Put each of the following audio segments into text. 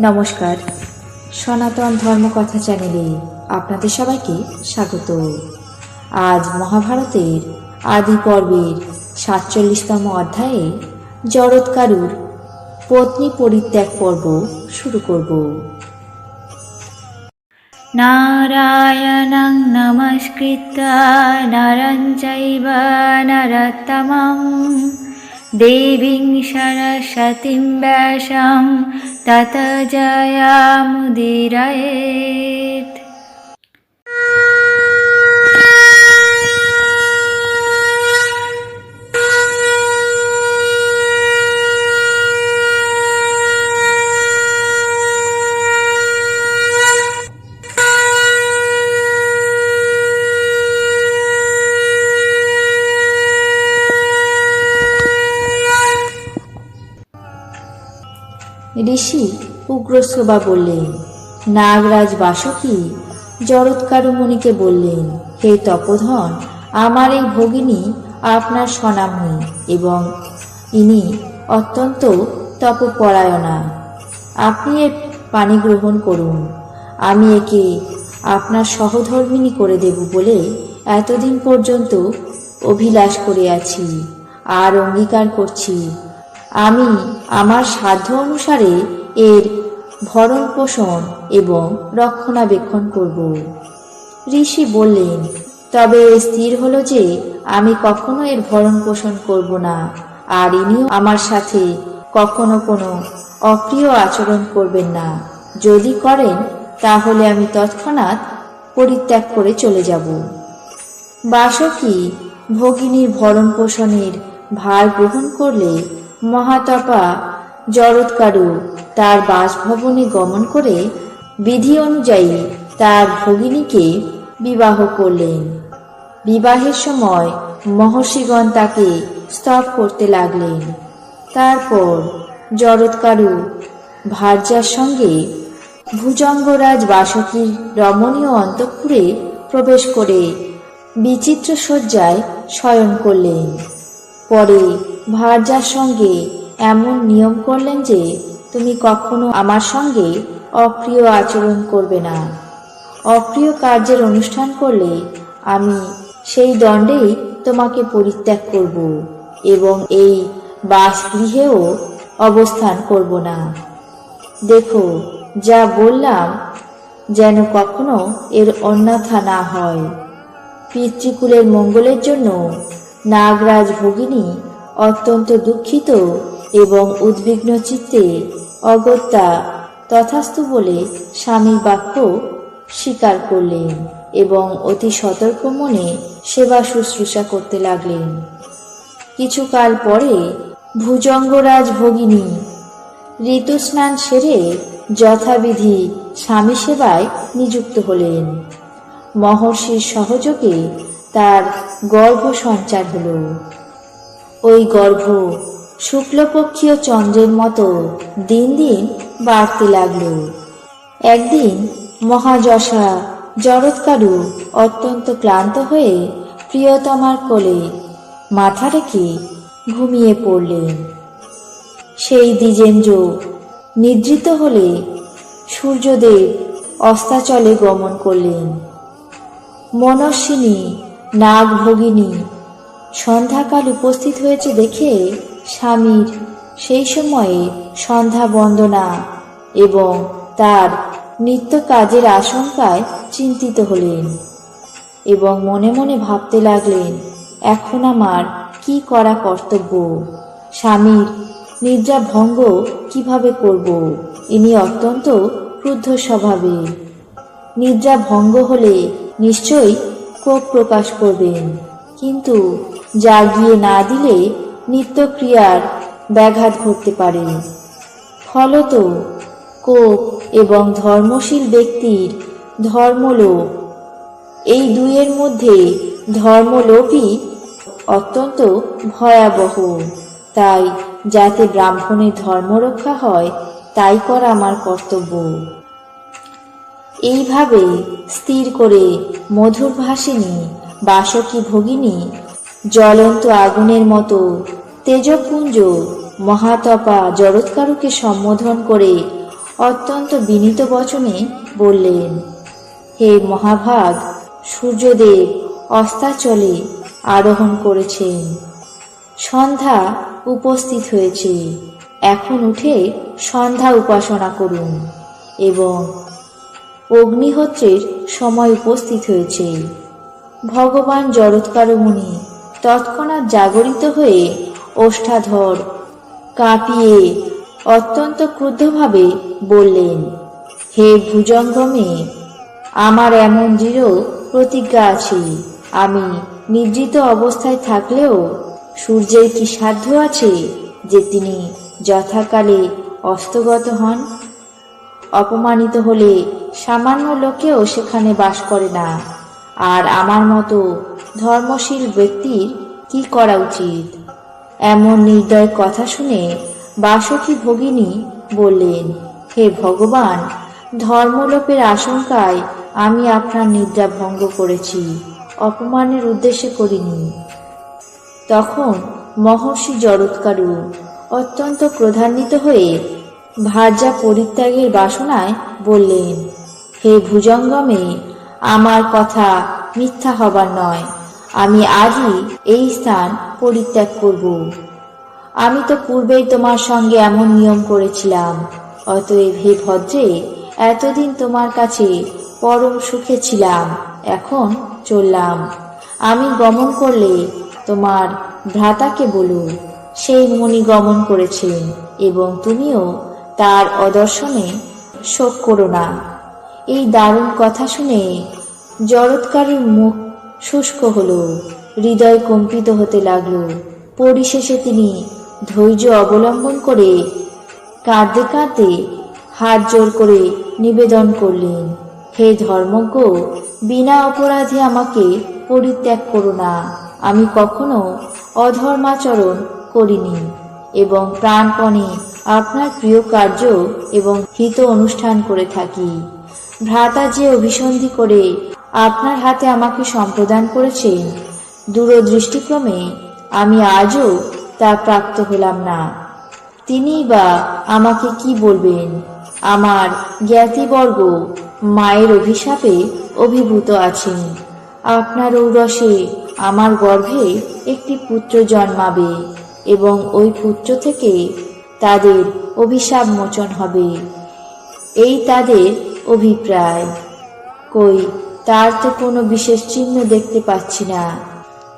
নমস্কার। সনাতন ধর্মকথা চ্যানেলে আপনাদের সবাইকে স্বাগত। আজ মহাভারতের আদি পর্বের সাতচল্লিশতম অধ্যায়ে জরৎকারুর পত্নী পরিত্যাগ পর্ব শুরু করব। নারায়ণং নমস্কৃত নারঞ্জৈব নরতম দেবীং সরস্বতীং ব্যাসং तत जयामुदीरयेत् ঋষি উগ্রশ্রবা বললেন, নাগরাজ বাসকী, জরৎকারু মুনিকে বললেন, হে তপধন, আমার এই ভগিনী আপনার স্বনামী এবং ইনি অত্যন্ত তপপরায়ণা। আপনি এ পানি গ্রহণ করুন। আমি একে আপনার সহধর্মিনী করে দেব বলে এতদিন পর্যন্ত অভিলাষ করে আছি, আর অঙ্গীকার করছি। আমি আমার সাধ্য অনুসারে এর ভরণ পোষণ এবং রক্ষণাবেক্ষণ করব। ঋষি বললেন, তবে স্থির হলো যে আমি কখনো এর ভরণ পোষণ করব না, আর ইনিও আমার সাথে কখনো কোনো অপ্রিয় আচরণ করবেন না। যদি করেন, তাহলে আমি তৎক্ষণাৎ পরিত্যাগ করে চলে যাব। বাসকী ভগিনীর ভরণ পোষণের ভার গ্রহণ করলে মহাতপা জরৎকারু তার বাসভবনে গমন করে বিধি অনুযায়ী তার ভগিনীকে বিবাহ করলেন। বিবাহের সময় মহর্ষিগণ তাকে স্তব করতে লাগলেন। তারপর জরৎকারু ভার্যার সঙ্গে ভুজঙ্গরাজ বাসকীর রমণীয় অন্তঃপুরে প্রবেশ করে বিচিত্র শয্যায় শয়ন করলেন। পরে ভার্যার সঙ্গে এমন নিয়ম করলেন যে তুমি কখনো আমার সঙ্গে অপ্রিয় আচরণ করবে না। অপ্রিয় কার্যের অনুষ্ঠান করলে আমি সেই দণ্ডেই তোমাকে পরিত্যাগ করব এবং এই বাসগৃহেও অবস্থান করব না। দেখো, যা বললাম যেন কখনো এর অন্যথা না হয়। পিতৃকুলের মঙ্গলের জন্য নাগরাজ ভগিনী অত্যন্ত দুঃখিত এবং উদ্বিগ্ন চিত্তে অগত্যা তথাস্তু বলে স্বামীর বাক্য স্বীকার করলেন এবং অতি সতর্ক মনে সেবা শুশ্রূষা করতে লাগলেন। কিছুকাল পরে ভুজঙ্গরাজ ভগিনী ঋতুস্নান সেরে যথাবিধি স্বামী সেবায় নিযুক্ত হলেন। মহর্ষির সহযোগে তার গর্ভ সঞ্চার হল। ওই গর্ভ। শুক্লপক্ষীয় চন্দ্রের মতো দিন দিন বাড়তে লাগল। একদিন মহাযশা জরৎকারু অত্যন্ত ক্লান্ত হয়ে প্রিয়তমার কোলে মাথা রেখে ঘুমিয়ে পড়লেন। সেই দ্বিজেন্দ্র নিদ্রিত হলে সূর্যদেব অস্তাচলে গমন করলেন। মনস্বিনী, নাগভগিনী সন্ধ্যাকাল উপস্থিত হয়েছে দেখে স্বামীর সেই সময়ে সন্ধ্যা বন্দনা এবং তার নিত্য কাজের আশঙ্কায় চিন্তিত হলেন এবং মনে মনে ভাবতে লাগলেন, এখন আমার কি করা কর্তব্য? স্বামীর নিদ্রা ভঙ্গ কীভাবে করব? ইনি অত্যন্ত ক্রুদ্ধ স্বভাবের। নিদ্রা ভঙ্গ হলে নিশ্চয়ই কোপ প্রকাশ করবেন। কিন্তু জাগিয়ে না দিলে নিত্যক্রিয়ার ব্যাঘাত ঘটতে পারে। ফলত কোপ এবং ধর্মশীল ব্যক্তির ধর্মলোপ। এই দুইয়ের মধ্যে ধর্মলোপই অত্যন্ত ভয়াবহ। তাই যাতে ব্রাহ্মণের ধর্ম রক্ষা হয়, তাই করা আমার কর্তব্য। এইভাবে স্থির করে মধুর ভাসিনী, বাসকী ভগিনী জ্বলন্ত আগুনের মতো। তেজপুঞ্জ মহাতপা জরৎকারুকে সম্বোধন করে অত্যন্ত বিনীত বচনে বললেন, হে মহাভাগ, সূর্যদেব অস্তাচলে আরোহণ করেছেন। সন্ধ্যা উপস্থিত হয়েছে। এখন উঠে সন্ধ্যা উপাসনা করুন এবং অগ্নিহোত্রের সময় উপস্থিত হয়েছে। ভগবান জরৎকারমুনি তৎক্ষণাৎ জাগরিত হয়ে ওষ্ঠাধর কাঁপিয়ে অত্যন্ত ক্রুদ্ধভাবে বললেন, হে ভুজঙ্গমে, আমার এমন দৃঢ় প্রতিজ্ঞা আছে। আমি নিদ্রিত অবস্থায় থাকলেও সূর্যের কি সাধ্য আছে যে তিনি যথাকালে অস্তগত হন? অপমানিত হলে সামান্য লোকেও সেখানে বাস করে না। আর আমার মতো ধর্মশীল ব্যক্তির কি করা উচিত? এমন নির্দয় কথা শুনে বাসকি ভগিনী বললেন, হে ভগবান, ধর্মলোপের আশঙ্কায় আমি আপনার নিদ্রা ভঙ্গ করেছি, অপমানের উদ্দেশ্যে করিনি। তখন মহর্ষি জরৎকারু অত্যন্ত ক্রধান্বিত হয়ে ভার্যা পরিত্যাগের বাসনায় বললেন, হে ভুজঙ্গমে আমার কথা মিথ্যা হবার নয়। আমি আজই এই স্থান পরিত্যাগ করব। আমি তো পূর্বেই তোমার সঙ্গে এমন নিয়ম করেছিলাম। অতএব হে ভদ্রে, এতদিন তোমার কাছে পরম সুখে ছিলাম, এখন চললাম। আমি গমন করলে তোমার ভ্রাতাকে বলো সেই মুনি গমন করেছেন এবং তুমিও তার অদর্শনে শোক করো না। এই দারুণ কথা শুনে জরৎকারীর মুখ শুষ্ক হলো, হৃদয় কম্পিত হতে লাগল। পরিশেষে তিনি ধৈর্য অবলম্বন করে কাঁদতে কাঁদতে হাত জোর করে নিবেদন করলেন, হে ধর্মজ্ঞ, বিনা অপরাধে আমাকে পরিত্যাগ করো না। আমি কখনো অধর্মাচরণ করিনি এবং প্রাণপণে আপনার প্রিয় কার্য এবং হিত অনুষ্ঠান করে থাকি। ভ্রাতা যে অভিসন্ধি করে আপনার হাতে আমাকে সম্প্রদান করেছেন। দূরদৃষ্টিক্রমে আমি আজও তা প্রাপ্ত হলাম না। তিনি বা আমাকে কি বলবেন? আমার জ্ঞাতিবর্গ মায়ের অভিশাপে অভিভূত আছেন। আপনার ঔরসে আমার গর্ভে একটি পুত্র জন্মাবে এবং ওই পুত্র থেকে তাদের অভিশাপ মোচন হবে। এই তাদের অভিপ্রায়। কই, তার তো কোনো বিশেষ চিহ্ন দেখতে পাচ্ছি না।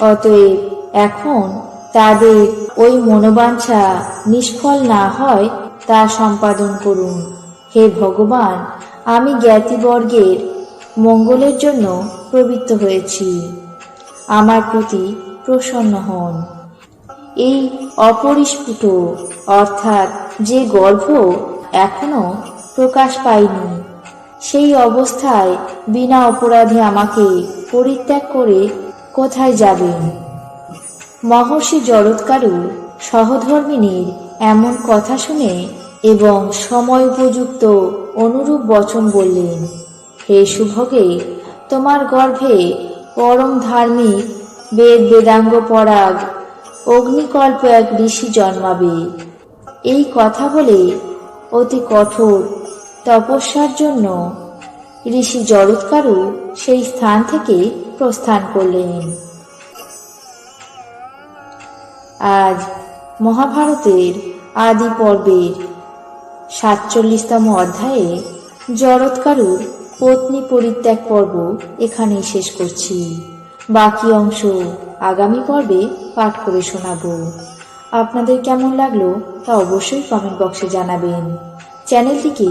অতএব এখন তাদের ওই মনোবাঞ্ছা নিষ্ফল না হয় তা সম্পাদন করুন। হে ভগবান, আমি জ্ঞাতিবর্গের মঙ্গলের জন্য প্রবৃত্ত হয়েছি। আমার প্রতি প্রসন্ন হন। এই অপরিস্ফুট, অর্থাৎ যে গর্ভ এখনও প্রকাশ পায়নি। সেই অবস্থায় বিনা অপরাধে আমাকে পরিত্যাগ করে কোথায় যাবেন মহর্ষি জরৎকারু সহধর্মিনীর এমন কথা শুনে এবং সময় উপযুক্ত অনুরূপ বচন বললেন, হে সুভগে, তোমার গর্ভে পরম ধার্মিক বেদ বেদাঙ্গ পরাগ অগ্নিকল্প এক ঋষি জন্মাবে। এই কথা বলে অতি কঠোর তপস্যার জন্য ঋষি জরৎকারু সেই স্থান থেকে প্রস্থান করলেন। আজ মহাভারতের আদি পর্বের সাতচল্লিশতম অধ্যায়ে জরৎকারুর পত্নী পরিত্যাগ পর্ব এখানেই শেষ করছি। বাকি অংশ আগামী পর্বে পাঠ করে শোনাবো। আপনাদের কেমন লাগল তা অবশ্যই কমেন্ট বক্সে জানাবেন। চ্যানেলটিকে